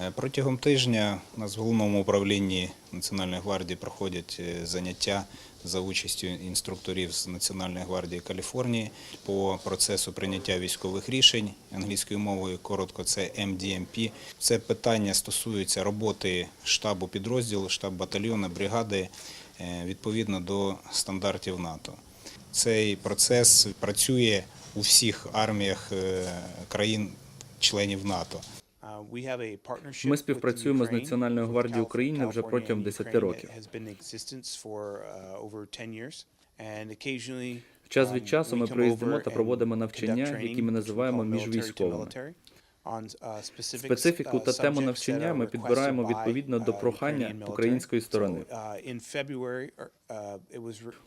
Е, Протягом тижня у нас в головному управлінні Національної гвардії проходять е, заняття за участю інструкторів з Національної гвардії Каліфорнії по процесу прийняття військових рішень англійською мовою. Коротко, це MDMP. Це питання стосується роботи штабу підрозділу, штаб батальйону, бригади е, відповідно до стандартів НАТО. Цей процес працює у всіх арміях країн-членів НАТО. Ми співпрацюємо з Національною гвардією України вже протягом 10 років. Час від часу ми приїздимо та проводимо навчання, які ми називаємо міжвійськовими. Специфіку та тему навчання ми підбираємо відповідно до прохання української сторони.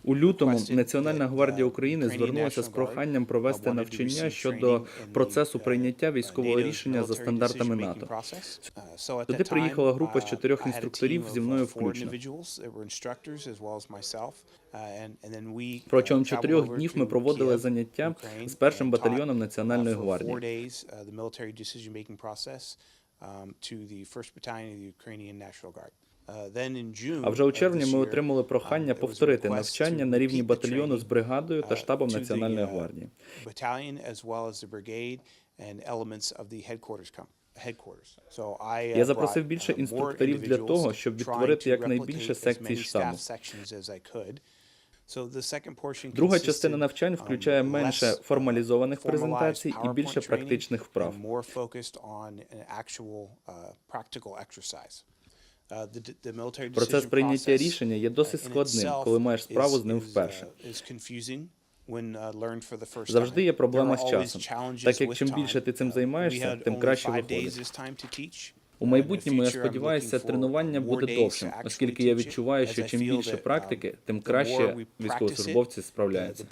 У лютому Національна гвардія України звернулася з проханням провести навчання щодо процесу прийняття військового рішення за стандартами НАТО. Туди приїхала група з чотирьох інструкторів зі мною включно. Протягом чотирьох днів ми проводили заняття з першим батальйоном Національної гвардії. А вже у червні ми отримали прохання повторити навчання на рівні батальйону з бригадою та штабом Національної гвардії. Я запросив більше інструкторів для того, щоб відтворити якнайбільше секцій штабу. Друга частина навчань включає менше формалізованих презентацій і більше практичних вправ. Процес прийняття рішення є досить складним, коли маєш справу з ним вперше. Завжди є проблема з часом, так як чим більше ти цим займаєшся, тим краще виходить. У майбутньому я сподіваюся, тренування буде довшим, оскільки я відчуваю, що чим більше практики, тим краще військовослужбовці справляються.